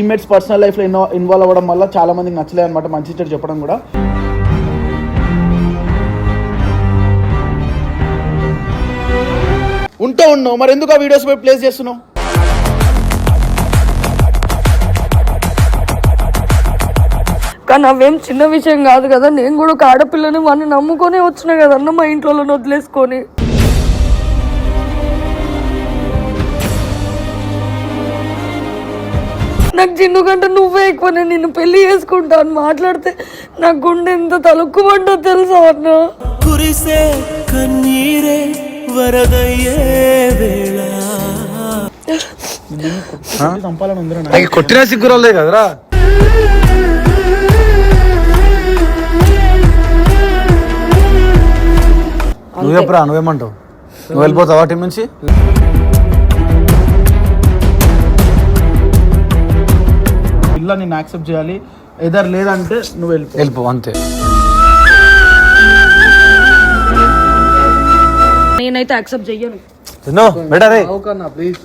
Teammates personal లైఫ్లో ఇన్వా involve అవ్వడం వల్ల చాలా మందికి నచ్చలేదు అనమాట మంచి చెడు చెప్పడం కూడా. ఉంటూ ఉన్నావు. మరి ఎందుకు ఆ వీడియోస్ పోయి ప్లేస్ చేస్తున్నావు? కానీ అవేం చిన్న విషయం కాదు కదా. నేను కూడా ఒక ఆడపిల్లని వాడిని నమ్ముకొని వచ్చిన కదన్న మా ఇంట్లో వదిలేసుకొని. నాకు చిన్ను కంటే నువ్వే ఎక్కువ నేను నిన్ను పెళ్ళి చేసుకుంటా అని మాట్లాడితే నా గుండె ఎంత తలుక్కుమంటో తెలుసా అన్న? కురిసే కన్నీరే వరదయ్యే వేళ. నాకు. కొట్టిన సిగ్గురాలే కదరా? నువ్వు చెప్పరా నువ్వేమంటావు? నువ్వు వెళ్ళిపోతావా టీం నుంచి? పిల్ల నేను యాక్సెప్ట్ చేయాలి. ఎదర్ లేదంటే నువ్వు వెళ్ళిపో. వెళ్ళిపో అంతే. నేనైతే యాక్సెప్ట్ చెయ్యను. తిన్నో బెటరే. Please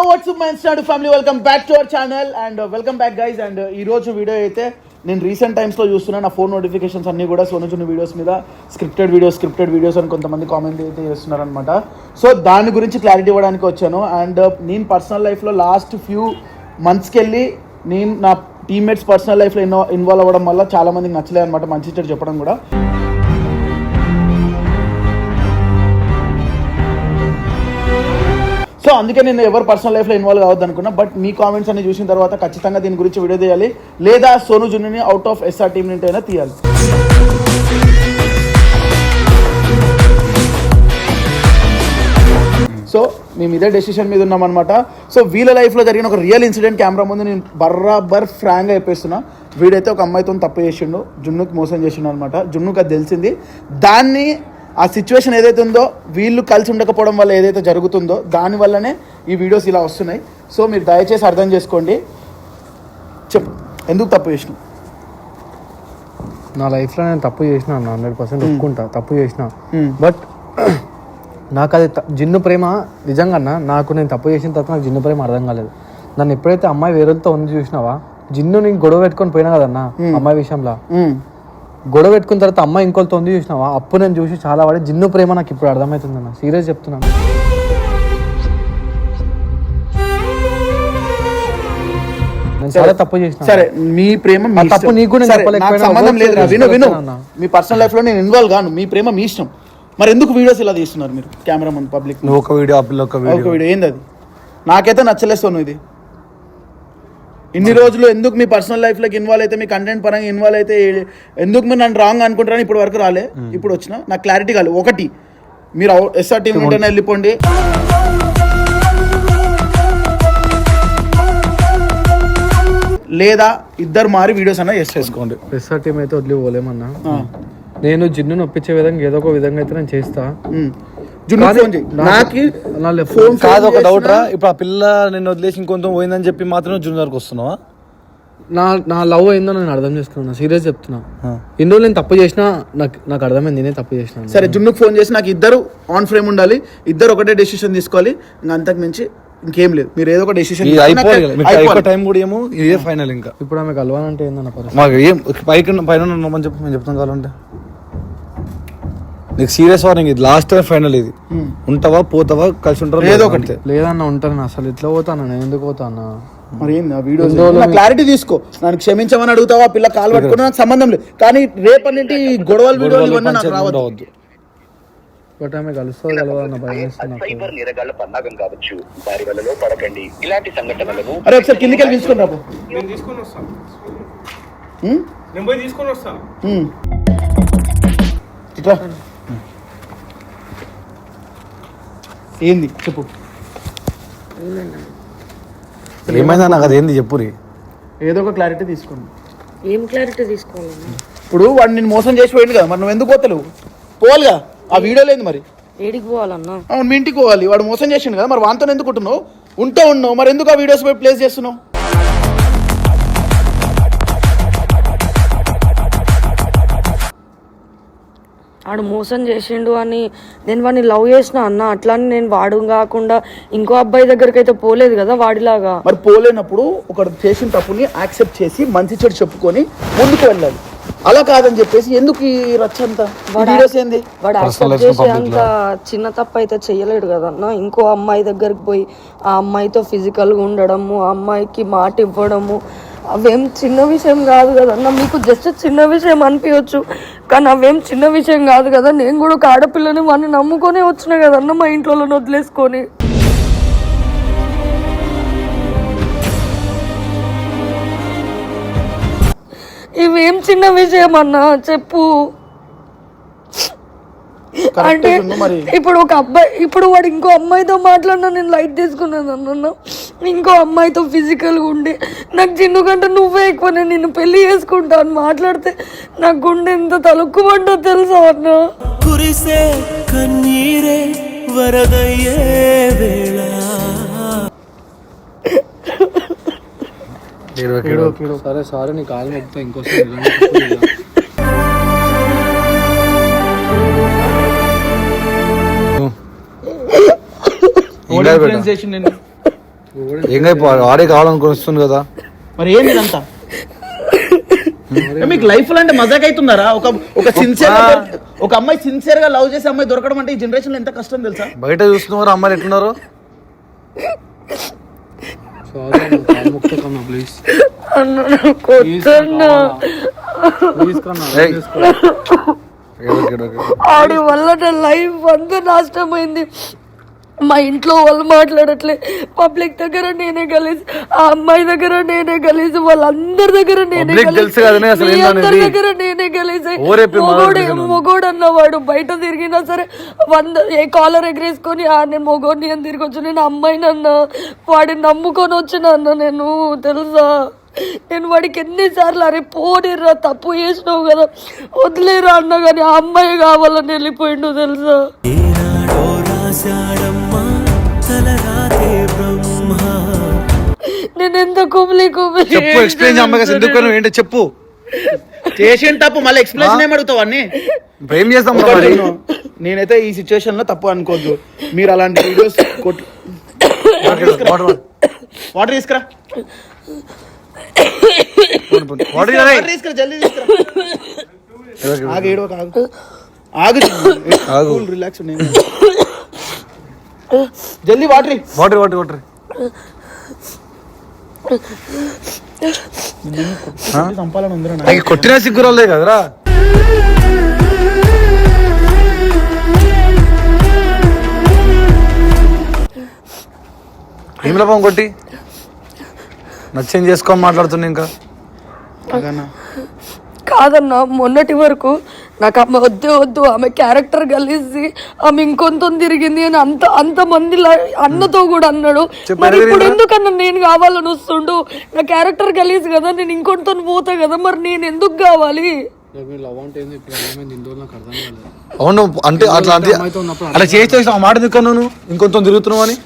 hello what's my start family welcome back to our channel and welcome back guys and ఈ రోజు వీడియో అయితే నేను రీసెంట్ టైమ్స్లో చూస్తున్నా నా ఫోన్ నోటిఫికేషన్స్ అన్ని కూడా సోను చిన్న వీడియోస్ మీద స్క్రిప్టెడ్ వీడియోస్ స్క్రిప్టెడ్ వీడియోస్ అని కొంతమంది కామెంట్ అయితే చేస్తున్నారనమాట సో దాని గురించి క్లారిటీ ఇవ్వడానికి వచ్చాను. అండ్ uh, నేను పర్సనల్ లైఫ్లో లాస్ట్ ఫ్యూ మంత్స్కి వెళ్ళి నేను నా టీమ్మేట్స్ పర్సనల్ లైఫ్లో ఇన్వాల్వ్ అవ్వడం వల్ల చాలామందికి నచ్చలేదు అనమాట మంచి చెడు చెప్పడం కూడా. సో అందుకే నేను ఎవరు పర్సనల్ లైఫ్లో ఇన్వాల్వ్ కావద్దు అనుకున్నా. బట్ మీ కామెంట్స్ అన్ని చూసిన తర్వాత ఖచ్చితంగా దీని గురించి వీడియో తీయాలి. లేదా సోను జున్నుని అవుట్ ఆఫ్ ఎస్ఆర్ టీం నుండి అయినా తీయాలి. సో మేము ఇదే డెసిషన్ మీద ఉన్నామన్నమాట సో వీళ్ళ లైఫ్లో జరిగిన ఒక రియల్ ఇన్సిడెంట్ కెమెరా ముందు నేను బర్రాబర్ ఫ్రాంక్గా చెప్పేస్తున్నా. వీడైతే ఒక అమ్మాయితో తప్పు చేసిండు. జున్నుకి మోసం చేసిండు అనమాట జున్నుకి అది తెలిసింది. దాన్ని ఆ సిచ్యువేషన్ ఏదైతే ఉందో వీళ్ళు కలిసి ఉండకపోవడం వల్ల ఏదైతే జరుగుతుందో దాని వల్లనే ఈ వీడియోస్ ఇలా వస్తున్నాయి. సో మీరు దయచేసి అర్థం చేసుకోండి. చెప్పు. ఎందుకు తప్పు చేసినావు? నా లైఫ్లో నేను తప్పు చేసిన హండ్రెడ్ పర్సెంట్ ఒప్పుకుంటా. తప్పు చేసిన. బట్ నాకు అది జిన్ను ప్రేమ నిజంగా అన్న నాకు నేను తప్పు చేసిన తర్వాత నాకు జిన్ను ప్రేమ అర్థం కాలేదు. నన్ను ఎప్పుడైతే అమ్మాయి వేరేతో ఉంది చూసినావా జిన్ను నేను గొడవ పెట్టుకొని పోయినా కదన్నా అమ్మాయి విషయంలో. గొడవ పెట్టుకున్న తర్వాత అమ్మాయి ఇంకోళ్ళతో ఉంది చూసినావా? అప్పుడు నేను చూసి చాలా వాడి జిన్ను ప్రేమ నాకు ఇప్పుడు అర్థమవుతుంది అన్న. సీరియస్ చెప్తున్నాను. నేను చాలా తప్పు చేసిన. సరే మీ ప్రేమ మీ తప్పు. నీకు కూడా సరే, చెప్పలేకపోయినా నాకు సంబంధం లేదు విను విను. అన్న. మీ పర్సనల్ లైఫ్లో నేను ఇన్వాల్వ్ కాను. మీ ప్రేమ మీ ఇష్టం. మరి ఎందుకు వీడియోస్ ఇలా తీస్తున్నారు మీరు? కెమెరా ముందు పబ్లిక్ నువ్వు ఒక వీడియో ఆ పిల్ల ఒక ఒక వీడియో వీడియో ఏంది అది నాకైతే నచ్చలేస్తాను ఇది. ఇన్ని రోజులు ఎందుకు మీ పర్సనల్ లైఫ్లోకి ఇన్వాల్వ్ అయితే మీ కంటెంట్ పరంగా ఇన్వాల్వ్ అయితే ఎందుకు మీరు నన్ను రాంగ్ అనుకుంటారని ఇప్పుడు వరకు రాలే. ఇప్పుడు వచ్చిన నాకు క్లారిటీ కాలేదు. ఒకటి మీరు ఎస్ఆర్ టీం ఉంటేనే వెళ్ళిపోండి. లేదా ఇద్దరు మారి వీడియోస్ అన్న చేసుకోండి. ఎస్ఆర్ టీం అయితే వదిలి పోలేమన్నా? నేను జిన్ను ఒప్పించే విధంగా ఏదో ఒక విధంగా అయితే నేను చేస్తా. ఫోన్ చేయి. నాకు- నాకి నా లెఫ్ట్ ఫోన్ కాదు ఒక డౌట్ రా. ఇప్పుడు ఆ పిల్ల నిన్ను వదిలేసి ఇంకొంత పోయిందని చెప్పి మాత్రం జూనియర్కి వస్తున్నావా? నా నా లవ్ అయిందో నేను అర్థం చేసుకున్నా. సీరియస్ చెప్తున్నా. రోజులు నేను తప్పు చేసినా నాకు నాకు అర్థమైంది నేనే తప్పు చేసిన. సరే జున్నుకు ఫోన్ చేసి నాకు ఇద్దరు ఆన్ ఫ్రేమ్ ఉండాలి. ఇద్దరు ఒకటే డెసిషన్ తీసుకోవాలి. ఇంకా అంతకు మించి ఇంకేం లేదు. మీరు ఏదో ఒక డెసిషన్ టైం కూడా ఏమో ఇదే ఫైనల్ ఇంకా. ఇప్పుడు ఆమె కలవాలంటే ఏందన్న పరిస్థితి? మాకు ఏం పైకి పైన ఉన్నామని చెప్పి మేము చెప్తాం కావాలంటే. నీకు సీరియస్ వార్నింగ్ ఇది. లాస్ట్ టైం ఫైనల్ ఇది. ఉంటావా పోతావా కలిసి ఉంటావా ఏదో లేదా ఒకటి. లేదన్న ఉంటాను అసలు ఎట్లా పోతాను నేను ఎందుకు పోతాను? మరి ఏంది ఆ వీడియోస్ క్లారిటీ తీసుకో. నన్ను క్షమించమని అడుగుతావా పిల్ల కాలు పట్టుకున్నా నాకు సంబంధం లేదు. కానీ రేపన్నింటి ఈ గొడవలు వీడియోలు గొడవలు ఇవన్నీ నాకు రావద్దు. ఉండవద్దు. బట్ ఆమె కలుస్తుంది కలవాలన్న భయం వేస్తుంది నాకు. సైబర్ నేరగాళ్ళ పన్నాగం కావచ్చు. వారి వలలో పడకండి. ఇలాంటి సంఘటనలను అరే ఒకసారి కిందికి వెళ్ళి తీసుకుని రాబో నేను తీసుకొని వస్తాను. ఉమ్? నేను పోయి తీసుకొని వస్తాను. ఉమ్. ఇట్లా. ఏంది? చెప్పు. ఏమైందా నాకు అది ఏంది? చెప్పురి ఏదో ఒక క్లారిటీ తీసుకోండి. ఏం క్లారిటీ తీసుకోవాలన్నా ఇప్పుడు వాడు నేను మోసం చేసి పోయింది కదా మరి నువ్వు ఎందుకు పోతలేవు? పోవాలిగా? ఆ వీడియో లేదు మరి. ఏడికి పోవాలన్నా? అవును మీ ఇంటికి పోవాలి. వాడు మోసం చేసిండు కదా మరి వాంతో ఎందుకు ఉంటున్నావు? ఉంటూ ఉన్నావు. మరి ఎందుకు ఆ వీడియోస్ పోయి ప్లేస్ చేస్తున్నావు? వాడు మోసం చేసిండు అని నేను వాడిని లవ్ చేసిన అన్న అట్లా అని నేను వాడు కాకుండా ఇంకో అబ్బాయి దగ్గరికి అయితే పోలేదు కదా వాడిలాగా. మరి పోలేనప్పుడు ఒకడు చేసిన తప్పుని యాక్సెప్ట్ చేసి మంచి చెడు చెప్పుకొని ముందుకు వెళ్ళాలి. అలా కాదని చెప్పేసి ఎందుకు ఈ రచ్చ అంతా? ఈ వీడియోస్ ఏంది? వాడు యాక్సెప్ట్ చేసే అంత చిన్న తప్పు అయితే చెయ్యలేడు కదన్న ఇంకో అమ్మాయి దగ్గరికి పోయి ఆ అమ్మాయితో ఫిజికల్గా ఉండడము ఆ అమ్మాయికి మాట ఇవ్వడము అవేం చిన్న విషయం కాదు కదన్న మీకు జస్ట్ చిన్న విషయం అనిపించవచ్చు కానీ అవేం చిన్న విషయం కాదు కదా. నేను కూడా ఒక ఆడపిల్లని వాడిని నమ్ముకొని వచ్చిన కదన్న మా ఇంట్లో వదిలేసుకొని. ఇవేం చిన్న విషయం అన్నా చెప్పు. అంటే ఇప్పుడు ఒక అబ్బాయి ఇప్పుడు వాడు ఇంకో అమ్మాయితో మాట్లాడినా నేను లైట్ తీసుకున్నాను అన్న. ఇంకో అమ్మాయితో ఫిజికల్గా ఉండి. నాకు చిన్ను కంటే నువ్వే ఎక్కువ నేను నిన్ను పెళ్ళి చేసుకుంటా అని మాట్లాడితే నా గుండె ఎంత తలుక్కుమంటో తెలుసా అన్న? కురిసే కన్నీరే వరదయ్యే వేళ. సరే సారీ నీ కాలు మొక్కుతా ఇంకోసారి ఏం ఏం వాడే కావాలనుకుని వస్తుంది కదా. మరి ఏంది ఇదంతా? ఏ మీకు లైఫ్ అంటే మజాక్ అవుతున్నారా ఒక ఒక సిన్సియర్ ఒక అమ్మాయి సిన్సియర్గా లవ్ చేసే అమ్మాయి దొరకడం అంటే ఈ జనరేషన్లో ఎంత కష్టం తెలుసా? బయట చూస్తున్నారు అమ్మాయిలు ఎట్లున్నారు? ఏడవకు. ఆడి వల్ల నా లైఫ్ అంతా నాశనమైంది. మా ఇంట్లో వాళ్ళు మాట్లాడట్లే. పబ్లిక్ దగ్గర నేనే కలిసి ఆ అమ్మాయి దగ్గర నేనే కలిసి వాళ్ళందరి దగ్గర నేనే Public కలిసి తెలుసు కదనే అసలు మీ ఏందనేది. అందరి దగ్గర నేనే మొదలు మొగోడు. మొగోడు అన్నవాడు. బయట తిరిగినా సరే వంద ఏ కాలర్ ఎగరేసుకొని ఆ నేను మొగోడిని అని తిరిగి వచ్చి నేను అమ్మాయిని అన్న వాడిని నమ్ముకొని వచ్చిన అన్న నేను తెలుసా? నేను వాడికి ఎన్నిసార్లు అరే పోనిర్రా తప్పు చేసినావు కదా. వదిలేరా అన్న కానీ ఆ అమ్మాయి కావాలని వెళ్ళిపోయిండు తెలుసా? ఏనాడో రాశాడమ్మా తలరాతే బ్రహ్మ. నేను ఎంత కుమిలి కుమిలి చెప్పు ఎక్స్ప్లెయిన్ అమ్మాయి ఎందుకు నువ్వు ఏంటో చెప్పు. చేసిన తప్పు మళ్ళీ ఎక్స్ప్లెనేషన్ ఏం అడుగుతావు అన్ని? ఏం చేస్తాం మరి? నేనైతే ఈ సిచ్యువేషన్లో తప్పు అనుకోవద్దు మీరు అలాంటి వీడియోస్ కొట్టు వాటర్ తీసుకురా. వాటర్ తీసుకురా. జల్దీ తీసుకురా. ఆగు ఏడవ ఆగు. ఆగు ఆగు. రిలాక్స్ జల్దీ వాటర్. వాటర్ వాటర్ వాటర్ కొట్టినా సిగ్గురాలే కదరా ఏం లాభం కొట్టి నచ్చేం చేసుకొని మాట్లాడుతున్నా ఇంకా. కాదన్న మొన్నటి వరకు నాకు ఆమె వద్దే వద్దు ఆమె క్యారెక్టర్ కలిసి ఆమె ఇంకొంత తిరిగింది అని అంత అంత మంది అన్నతో కూడా అన్నాడు. మరి ఇప్పుడు? ఎందుకన్నా నేను కావాలని వస్తుండు? నా క్యారెక్టర్ కలిసి కదా నేను ఇంకొంత పోతా కదా మరి నేను ఎందుకు కావాలి? అవును అంటే అట్లా అలా చేస్తే ఆ మాట దిక్కు నువ్వు? ఇంకొంత తిరుగుతున్నావు అని?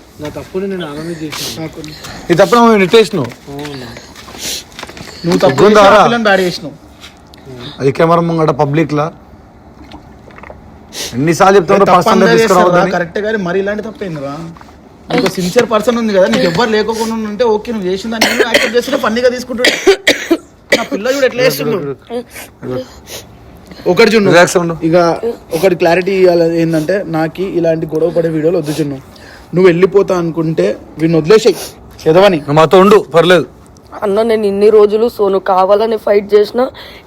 ఇది తప్ప నువ్వు నెట్టేసినావు నువ్వు తప్పు అది కెమెరా ముంగట పబ్లిక్ లా? ఎన్నిసార్లు చెప్తాను కరెక్ట్ కానీ మరి ఇలాంటి తప్పేందిరా నీకు సిన్సియర్ పర్సన్ ఉంది కదా నీకు ఎవ్వరు లేకోకుండా ఉంటే ఓకే నువ్వు చేసిన దాన్ని నేను యాక్సెప్ట్ చేస్తుంటే ఫన్నీగా తీసుకుంటుండే నా పిల్ల చూడు ఎట్లా చేస్తుండు. ఒకటి చూడు. రిలాక్స్ ఉండు. ఇక ఒకటి క్లారిటీ ఇవ్వాలి ఏంటంటే నాకు ఇలాంటి గొడవ పడే వీడియోలు వద్దు చిన్ను. నువ్వు వెళ్ళిపోతా అనుకుంటే వీడిని వదిలేసాయి. చదవని మాతో ఉండు పర్లేదు. అన్న నేను ఇన్ని రోజులు సోను కావాలని ఫైట్ చేసిన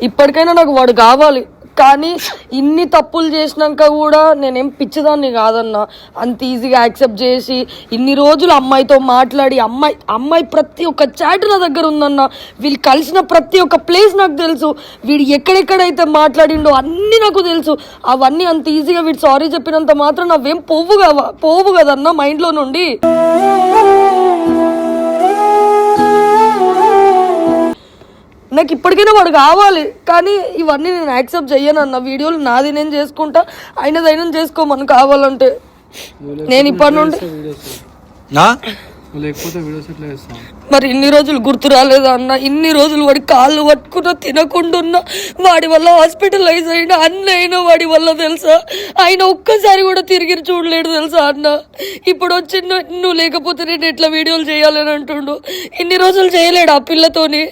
ఇప్పటికైనా నాకు వాడు కావాలి. కానీ ఇన్ని తప్పులు చేసినాక కూడా నేనేం పిచ్చిదాన్ని కాదన్న. అంత ఈజీగా యాక్సెప్ట్ చేసి ఇన్ని రోజులు అమ్మాయితో మాట్లాడి అమ్మాయి అమ్మాయి ప్రతి ఒక్క చాట్ నా దగ్గర ఉందన్న. వీళ్ళు కలిసిన ప్రతి ఒక్క ప్లేస్ నాకు తెలుసు. వీడు ఎక్కడెక్కడైతే మాట్లాడిండో అన్నీ నాకు తెలుసు. అవన్నీ అంత ఈజీగా వీడు సారీ చెప్పినంత మాత్రం నావేం పోవు కదా పోవు కదన్న మైండ్లో నుండి. నాకు ఇప్పటికైనా వాడు కావాలి. కానీ ఇవన్నీ నేను యాక్సెప్ట్ చెయ్యను అన్న. వీడియోలు నాది నేను చేసుకుంటా. అయినది అయినా చేసుకోమని కావాలంటే. నేను ఇప్పటి నుండి మరి ఇన్ని రోజులు గుర్తు రాలేదా అన్న? ఇన్ని రోజులు వాడి కాళ్ళు పట్టుకున్నా తినకుండా ఉన్నా వాడి వల్ల హాస్పిటలైజ్ అయినా అన్న అయినా వాడి వల్ల తెలుసా? ఆయన ఒక్కసారి కూడా తిరిగి చూడలేడు తెలుసా అన్న? ఇప్పుడు వచ్చి ను- నువ్వు లేకపోతే నేను ఎట్లా వీడియోలు చేయాలని అంటుండు. ఇన్ని రోజులు చేయలేడు ఆ పిల్లతోని.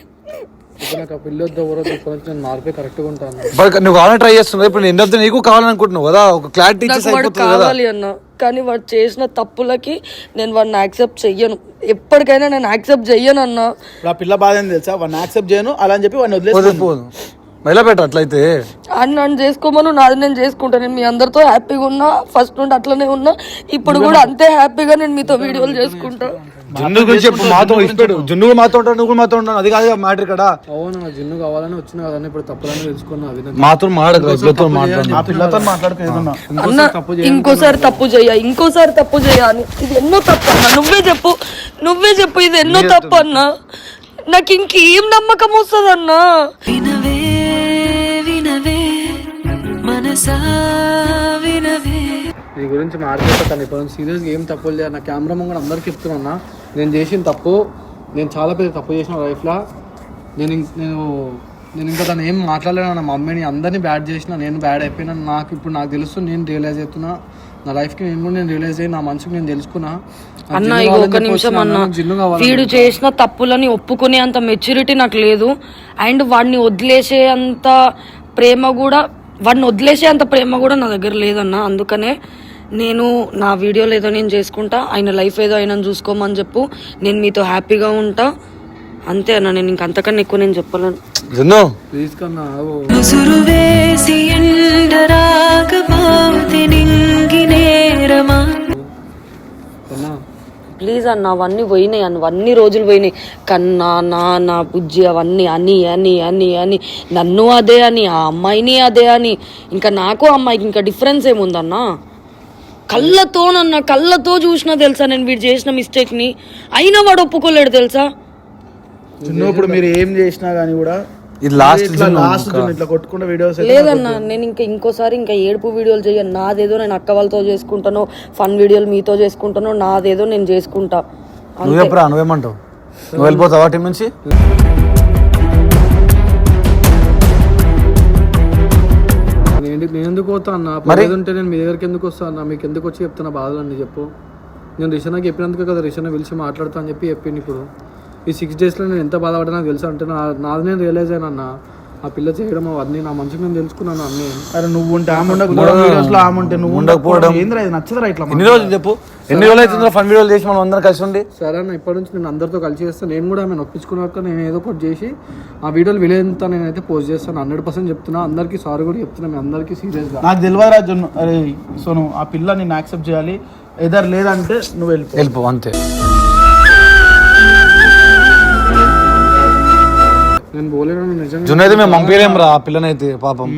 ఇప్పుడు నాకు ఆ పిల్ల వద్దు ఎవరో ఇప్పటి నుంచి నేను మారిపోయి కరెక్ట్గా ఉంటాను. బట్ నువ్వు కావాలని ట్రై చేస్తున్నావు. ఇప్పుడు నీకు కావాలనుకుంటున్నావు కదా. ఒక క్లారిటీ నాకు ఇచ్చేసి వాడు అయిపోతుంది కదా. కావాలి అన్న కానీ వాడు చేసిన తప్పులకి నేను వాడిని యాక్సెప్ట్ చెయ్యను. ఎప్పటికైనా నేను యాక్సెప్ట్ చెయ్యను అన్న. ఇప్పుడు ఆ పిల్ల బాధ ఏంది తెలుసా? వాడిని యాక్సెప్ట్ చేయను అలా అని చెప్పి వాడిని వదిలేసి పోదు పెట్ట అట్లయితే? అని నన్ను చేసుకోమను నాది నేను చేసుకుంటాను నేను మీ అందరితో హ్యాపీగా ఉన్నా ఫస్ట్ నుండి అట్లనే ఉన్నా. ఇప్పుడు కూడా అంతే హ్యాపీగా నేను మీతో వీడియోలు చేసుకుంటా. జున్ను గురించి చెప్పు మాతో ఇష్టపడు జున్ను మాతో ఉంటాడు నువ్వు మాతో ఉంటాను అది కాదు మ్యాటర్ ఇక్కడ. అవును నా జిన్ను కావాలని వచ్చిన కదన్నా ఇప్పుడు తప్పులని తెలుసుకున్నా మాతో మాట్లాడు ఇంకోసారి తప్పు చేయ ఇంకోసారి తప్పు చేయ అని. ఇది ఎన్నో తప్పు అన్న. నువ్వే చెప్పు నువ్వే చెప్పు ఇది ఎన్నో తప్పు అన్న. నాకు ఇంకేం నమ్మకం వస్తుంది అన్నా మనసా వినవే నీ గురించి మాట్లాడతా కానీ ఇప్పుడు సీరియస్గా ఏం తప్పులు చేయాలి నా కెమెరా ముంగడ అందరికి చెప్తున్నా. నేను చేసిన తప్పు నేను చాలా పెద్ద తప్పు చేసిన లైఫ్లో. నేను నేను నేను ఇంకా తను ఏం మాట్లాడలేను నా మమ్మీని అందరినీ బ్యాడ్ చేసిన నేను బ్యాడ్ అయిపోయినా. నాకు ఇప్పుడు నాకు తెలుసు నేను రియలైజ్ అవుతున్నా నా లైఫ్కి నేను కూడా నేను రియలైజ్ అయ్యి నా మనసుకు నేను తెలుసుకున్నా. అన్న ఇక ఒక నిమిషం అన్న. వీడు చేసిన తప్పులని ఒప్పుకునే అంత మెచ్యూరిటీ నాకు లేదు. అండ్ వాడిని వదిలేసే అంత ప్రేమ కూడా వాడిని వదిలేసే అంత ప్రేమ కూడా నా దగ్గర లేదన్న. అందుకనే నేను నా వీడియోలు ఏదో నేను చేసుకుంటా ఆయన లైఫ్ ఏదో ఆయన చూసుకోమని చెప్పు. నేను మీతో హ్యాపీగా ఉంటా. అంతే అన్న నేను ఇంక అంతకన్నా ఎక్కువ నేను చెప్పలేను. జున్ను. ప్లీజ్ అన్న అవన్నీ పోయినాయి అన్న అవన్నీ రోజులు పోయినాయి. కన్నా నాన్న బుజ్జి అవన్నీ అని అని అని అని నన్ను అదే అని ఆ అమ్మాయిని అదే అని ఇంకా నాకు అమ్మాయికి ఇంకా డిఫరెన్స్ ఏముందన్నా? కళ్ళతోనన్నా కళ్ళతో చూసినా తెలుసా నేను వీడు చేసిన మిస్టేక్ని అయినా వాడు ఒప్పుకోలేడు తెలుసా? చిన్నప్పుడు మీరు ఏం చేసినా కానీ కూడా ఇది లాస్ట్ లాస్ట్ ఇట్లా వీడియోస్ లేదన్నా నేను ఇంకా ఇంకోసారి ఇంకా ఏడుపు వీడియోలు చేయను. నాదేదో నేను అక్క వాళ్ళతో చేసుకుంటాను ఫన్ వీడియోలు మీతో చేసుకుంటాను నాదేదో నేను చేసుకుంటా. నువ్వు చెప్పురా నువ్వేమంటావు? నువ్వు వెళ్ళిపోతావా టీం నుంచి? నేను ఎందుకు పోతా అన్న? ఉంటే నేను మీ దగ్గరికి ఎందుకు వస్తా అన్న? మీకు ఎందుకు వచ్చి చెప్తున్నా బాధలండి చెప్పు. నేను రిషనాకి చెప్పినందుకే కదా రిషన పిలిచి మాట్లాడతా అని చెప్పి చెప్పింది ఇప్పుడు. ఈ సిక్స్ డేస్లో నేను ఎంత బాధపడ్డా నాకు తెలుసు అంటే నా నాది నేను రియలైజ్ అయినా అన్న ఆ పిల్ల చేయడం అవన్నీ నా మనసుకు నేను తెలుసుకున్నాను అన్నీ. అరే నువ్వు ఉంటే ఆమె ఉండకపోవడం వీడియోస్లో ఆమె ఉంటే నువ్వు ఉండకపోవడం ఏంద్రా ఇది? నచ్చదురా ఇట్లా ఎన్ని రోజులు చెప్పు? ఎన్ని రోజులు అవుతుందో ఫన్ వీడియోలు చేసి మనం అందరం కలిసి ఉండి? సరే అన్న ఇప్పటి నుంచి నేను అందరితో కలిసి చేస్తాను నేను కూడా ఆమె నొప్పించుకున్నాక నేను ఏదో ఒకటి చేసి ఆ వీడియోలు విలేంత నేనైతే పోస్ట్ చేస్తాను. హండ్రెడ్ పర్సెంట్ చెప్తున్నా. అందరికీ సారీ కూడా చెప్తున్నా. మీ అందరికీ సీరియస్గా నాకు తెలియదురా జున్ను. అరే సోను ఆ పిల్ల నేను యాక్సెప్ట్ చేయాలి. ఎదర్ లేదంటే నువ్వు వెళ్ళిపో. వెళ్ళిపో అంతే. నేను పోలేను నిజంగా జున్ను అయితే మేము పంపించలేం రా ఆ పిల్లనైతే పాపం.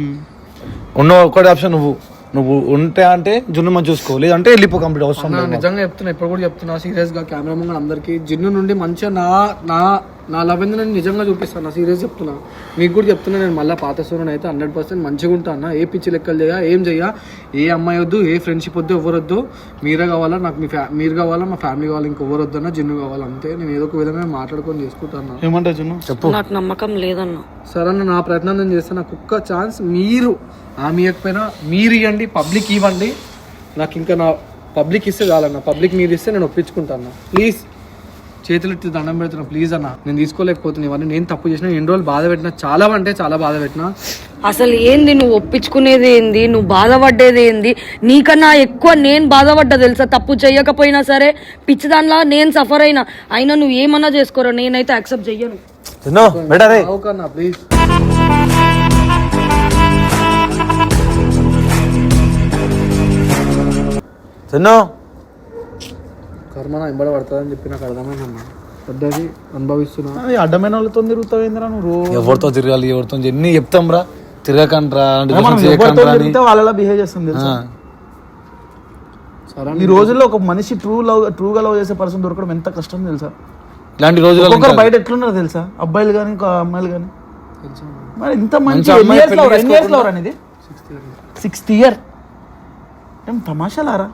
ఉన్న ఒక్కటి ఆప్షన్ నువ్వు. నువ్వు ఉంటే అంటే జున్ను మంచి చూసుకో లేదంటే వెళ్ళిపో కంప్లీట్ అవసరం లేదు. నిజంగా చెప్తున్నా ఇప్పుడు కూడా చెప్తున్నా సీరియస్గా కెమెరా ముందు అందరికి. జిన్ను నుండి మంచిగా నా నా నా లవ్ ఏందో? నేను నిజంగా చూపిస్తాను సీరియస్ చెప్తున్నా. మీకు కూడా చెప్తున్నా నేను మళ్ళీ పాత సూర్యుని అయితే హండ్రెడ్ పర్సెంట్ మంచిగా ఉంటాను ఏ పిచ్చి లెక్కలు చేయ ఏం చెయ్య ఏ అమ్మాయి వద్దు ఏ ఫ్రెండ్షిప్ వద్దు ఎవరు వద్దు మీరే కావాలా నాకు మీ ఫ్యా మీరు కావాలా మా ఫ్యామిలీ కావాలి ఇంకెవరు వద్దన్నా జిన్ను కావాలి అంతే. నేను ఏదో ఒక విధంగా మాట్లాడుకొని చేసుకుంటాను ఏమంటావు జున్ను? చెప్పు. నాకు నమ్మకం లేదన్నా. సరే అన్న, నా ప్రయత్నం నేను చేస్తాను నాకు ఒక్క ఛాన్స్ మీరు ఆమె ఇవ్వకపోయినా మీరు ఇవ్వండి పబ్లిక్ ఇవ్వండి. నాకు ఇంకా నా పబ్లిక్ ఇస్తే చాలన్న పబ్లిక్ మీరు ఇస్తే నేను ఒప్పించుకుంటాను ప్లీజ్ చేతులు దండం పెడుతున్నా ప్లీజ్ అన్న. నేను తీసుకోలేకపోతున్నా ఇవన్నీ. నేను తప్పు చేసిన ఎన్ని రోజులు బాధ పెట్టినా చాలా అంటే చాలా బాధ పెట్టినా. అసలు ఏంది నువ్వు ఒప్పించుకునేది ఏంది? నువ్వు బాధపడ్డేది ఏంది? నీకన్నా ఎక్కువ నేను బాధపడ్డా తెలుసా? తప్పు చేయకపోయినా సరే పిచ్చి దానిలా నేను సఫర్ అయినా. అయినా నువ్వు ఏమన్నా చేసుకోరా? నేనైతే యాక్సెప్ట్ చెయ్యను. ప్లీజ్ జున్ను కర్మ నా ఎంబడ పడుతుందని చెప్పి నాకు అర్థమైందన్న పెద్దది అనుభవిస్తున్నా. అది అడ్డమైన వాళ్ళతో తిరుగుతావు ఏంద్రా నువ్వు ఎవరితో తిరగాలి ఎవరితో ఎన్ని చెప్తాం రా? తిరిగితే వాళ్ళలా బిహేవ్ చేస్తుంది తెలుసా? సరే ఈ రోజుల్లో ఒక మనిషి ట్రూ లవ్ ట్రూగా లవ్ చేసే పర్సన్ దొరకడం ఎంత కష్టం తెలుసా? ఇలాంటి రోజుల్లో ఒక్కొక్కరు బయట ఎట్లున్నారు తెలుసా? అబ్బాయిలు కానీ అమ్మాయిలు కానీ మరి ఇంత మంచి ఎన్ని ఇయర్స్ అనేది సిక్స్త్ ఇయర్ ఏం తమాషాలారా?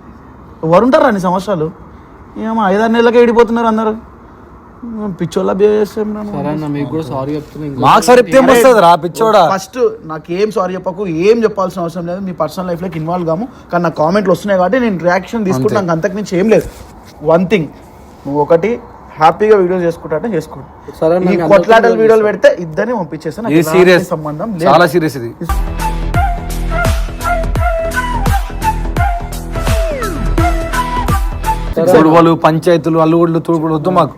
ఎవరుంటారా అన్ని సంవత్సరాలు ఏమో ఐదారు నెలలకే విడిపోతున్నారు అందరు. పిచ్చోళ్ళ బిహేవ్ చేస్తాం మీకు కూడా సారీ చెప్తున్నా ఇంకో మాకు సార్ చెప్తే వస్తుంది రా పిచ్చోడా? ఫస్ట్ నాకు ఏం సారీ చెప్పకు ఏం చెప్పాల్సిన అవసరం లేదు. మీ పర్సనల్ లైఫ్లోకి ఇన్వాల్వ్ కాము. కానీ నాకు కామెంట్లు వస్తున్నాయి కాబట్టి నేను రియాక్షన్ తీసుకుంటాను నాకు అంతకు మించి ఏం లేదు. వన్ థింగ్ నువ్వు ఒకటి హ్యాపీగా వీడియోస్ చేసుకుంటా చేసుకో సరే అన్న, ఈ మీ కొట్లాటల వీడియోలు పెడితే ఇద్దరిని పంపించేస్తాను సంబంధం చాలా సీరియస్ ఇది. గొడవలు పంచాయతీలు అల్లుగుళ్ళు తూడుగుడు వద్దు మాకు.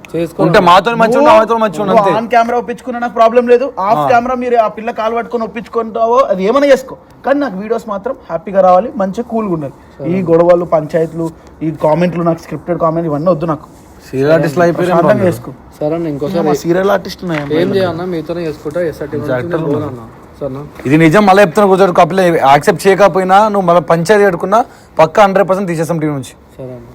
ఉంటే మాతో ఉంటే మాతో అంతే. ఆన్ కెమెరా ఒప్పించుకున్నా నాకు ప్రాబ్లం లేదు. ఆఫ్ కెమెరా మీరు ఆ పిల్ల కాలు పట్టుకొని ఒప్పించుకుంటావో అది ఏమైనా చేసుకో. కానీ నాకు వీడియోస్ మాత్రం హ్యాపీగా రావాలి మంచిగా కూల్గా ఉండాలి. ఈ గొడవలు పంచాయతీలు ఈ కామెంట్లు నాకు స్క్రిప్టెడ్ కామెంట్ ఇవన్నీ వద్దు నాకు. సీరియల్ ఆర్టిస్ట్ అయిపోయి చేసుకో. సరే అన్న ఇంకోసారి సీరియల్ ఆర్టిస్ట్ ఏం చేయన్నా మీతోనే చేసుకుంటా ఎస్ఆర్టీ ఇది నిజం మళ్ళీ చెప్తున్నా కూర్చోడు కపిల్ యాక్సెప్ట్ చేయకపోయినా నువ్వు మళ్ళీ పంచాయతీ కట్టుకున్నా పక్క హండ్రెడ్ పర్సెంట్ తీసేస్తాం టీం నుంచి. సరే అన్న.